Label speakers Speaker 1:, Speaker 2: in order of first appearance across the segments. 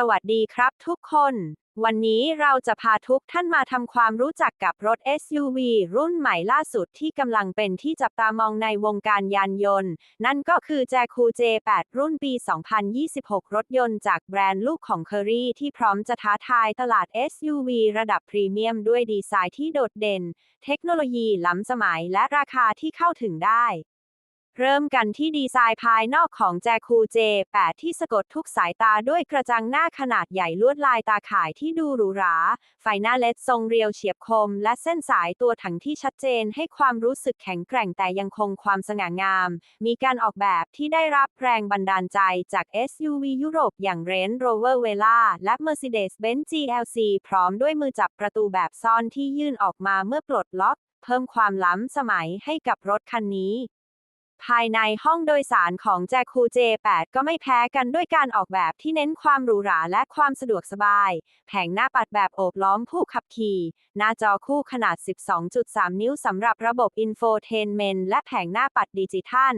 Speaker 1: สวัสดีครับทุกคน วันนี้เราจะพาทุกท่านมาทำความรู้จักกับรถ SUV รุ่นใหม่ล่าสุดที่กำลังเป็นที่จับตามองในวงการยานยนต์ นั่นก็คือ Jacu J8 รุ่นปี 2026 รถยนต์จากแบรนด์ลูกของ Curry ที่พร้อมจะท้าทายตลาด SUV ระดับพรีเมียมด้วยดีไซน์ที่โดดเด่น เทคโนโลยีล้ำสมัยและราคาที่เข้าถึงได้ เริ่มกันที่ดีไซน์ภายนอกของแจคู J8 ที่สะกดทุกสายตาด้วยกระจังหน้าขนาดใหญ่ลวดลายตาข่ายที่ดูหรูหรา ไฟหน้าเล็ดทรงเรียวเฉียบคม และเส้นสายตัวถังที่ชัดเจนให้ความรู้สึกแข็งแกร่งแต่ยังคงความสง่างาม มีการออกแบบที่ได้รับแรงบันดาลใจจาก SUV ยุโรปอย่าง Range Rover Vela และ Mercedes-Benz GLC พร้อมด้วยมือจับประตูแบบซ่อนที่ยื่นออกมาเมื่อปลดล็อก เพิ่มความล้ำสมัยให้กับรถคันนี้ ภายในห้องโดยสารของแจคู J8 ก็ไม่แพ้กันด้วยการออกแบบที่เน้นความหรูหราและความสะดวกสบาย แผงหน้าปัดแบบโอบล้อมผู้ขับขี่ หน้าจอคู่ขนาด 12.3 นิ้วสำหรับระบบ Infotainment และแผงหน้าปัดดิจิทัล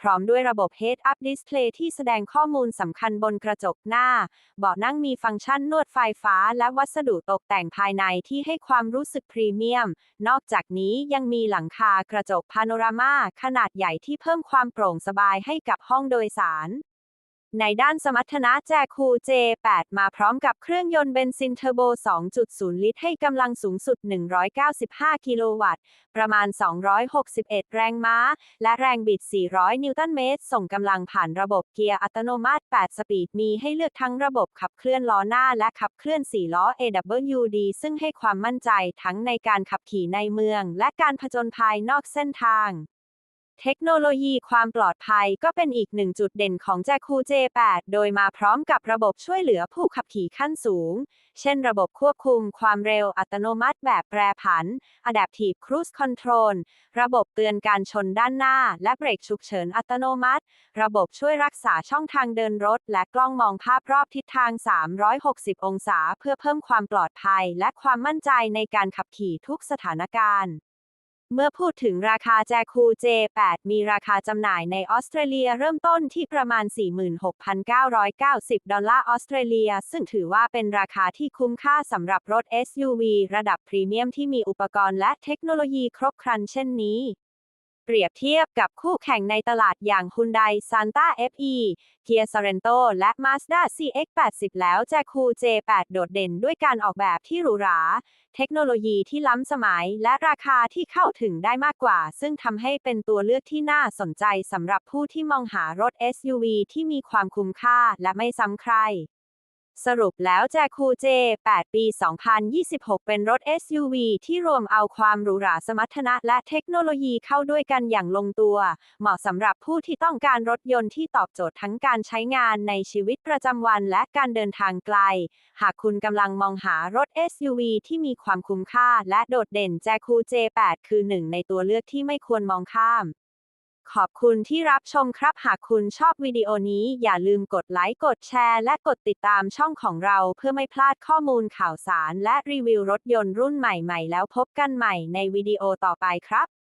Speaker 1: พร้อมด้วยระบบ Head-Up Display ที่แสดงข้อมูลสำคัญบนกระจกหน้า เบาะนั่งมีฟังก์ชันนวดไฟฟ้าและวัสดุตกแต่งภายในที่ให้ความรู้สึกพรีเมียม นอกจากนี้ยังมีหลังคากระจกพาโนรามาขนาดใหญ่ที่เพิ่มความโปร่งสบายให้กับห้องโดยสาร ในด้านสมรรถนะแจคู J8 มาพร้อมกับเครื่องยนต์เบนซินเทอร์โบ 2.0 ลิตร ให้กำลังสูงสุด 195 กิโลวัตต์ ประมาณ 261 แรงม้า และแรงบิด 400 นิวตันเมตร ส่งกำลังผ่านระบบเกียร์อัตโนมัติ 8 สปีด มีให้เลือกทั้งระบบขับเคลื่อนล้อหน้าและขับเคลื่อน 4 ล้อ AWD ซึ่งให้ความมั่นใจทั้งในการขับขี่ในเมือง และการผจญภัยนอกเส้นทาง เทคโนโลยีความปลอดภัยก็เป็นอีกหนึ่งจุดเด่นของแจคู J8 โดยมาพร้อมกับระบบช่วยเหลือผู้ขับขี่ขั้นสูง เช่นระบบควบคุมความเร็วอัตโนมัติแบบแปรผัน Adaptive Cruise Control ระบบเตือนการชนด้านหน้า และเบรกฉุกเฉินอัตโนมัติ ระบบช่วยรักษาช่องทางเดินรถ และกล้องมองภาพรอบทิศทาง 360 องศา เพื่อเพิ่มความปลอดภัย และความมั่นใจในการขับขี่ทุกสถานการณ์ เมื่อพูดถึงราคาแจคู J8 มีราคาจำหน่ายในออสเตรเลียเริ่มต้นที่ประมาณ 46,990 ดอลลาร์ออสเตรเลีย ซึ่งถือว่าเป็นราคาที่คุ้มค่าสำหรับรถ SUV ระดับพรีเมียมที่มีอุปกรณ์และเทคโนโลยีครบครันเช่นนี้ เปรียบเทียบกับคู่แข่งในตลาดอย่าง Hyundai Santa Fe Kia Sorento และ Mazda CX-80 แล้วแจคู J8 โดดเด่นด้วยการออกแบบที่หรูหรา เทคโนโลยีที่ล้ำสมัยและราคาที่เข้าถึงได้มากกว่า ซึ่งทำให้เป็นตัวเลือกที่น่าสนใจสำหรับผู้ที่มองหารถ SUV ที่มีความคุ้มค่าและไม่ซ้ำใคร สรุปแล้วแจคู J8 ปี 2026 เป็นรถ SUV ที่รวมเอาความหรูหราสมรรถนะและเทคโนโลยีเข้าด้วยกันอย่างลงตัว เหมาะสำหรับผู้ที่ต้องการรถยนต์ที่ตอบโจทย์ทั้งการใช้งานในชีวิตประจำวันและการเดินทางไกล หากคุณกำลังมองหารถ SUV ที่มีความคุ้มค่าและโดดเด่นแจคู J8 คือหนึ่งในตัวเลือกที่ไม่ควรมองข้าม ขอบคุณที่รับชมครับ หากคุณชอบวิดีโอนี้อย่าลืมกดไลค์ กดแชร์ และกดติดตามช่องของเราเพื่อไม่พลาดข้อมูลข่าวสาร และรีวิวรถยนต์รุ่นใหม่ๆ แล้วพบกันใหม่ในวิดีโอต่อไปครับ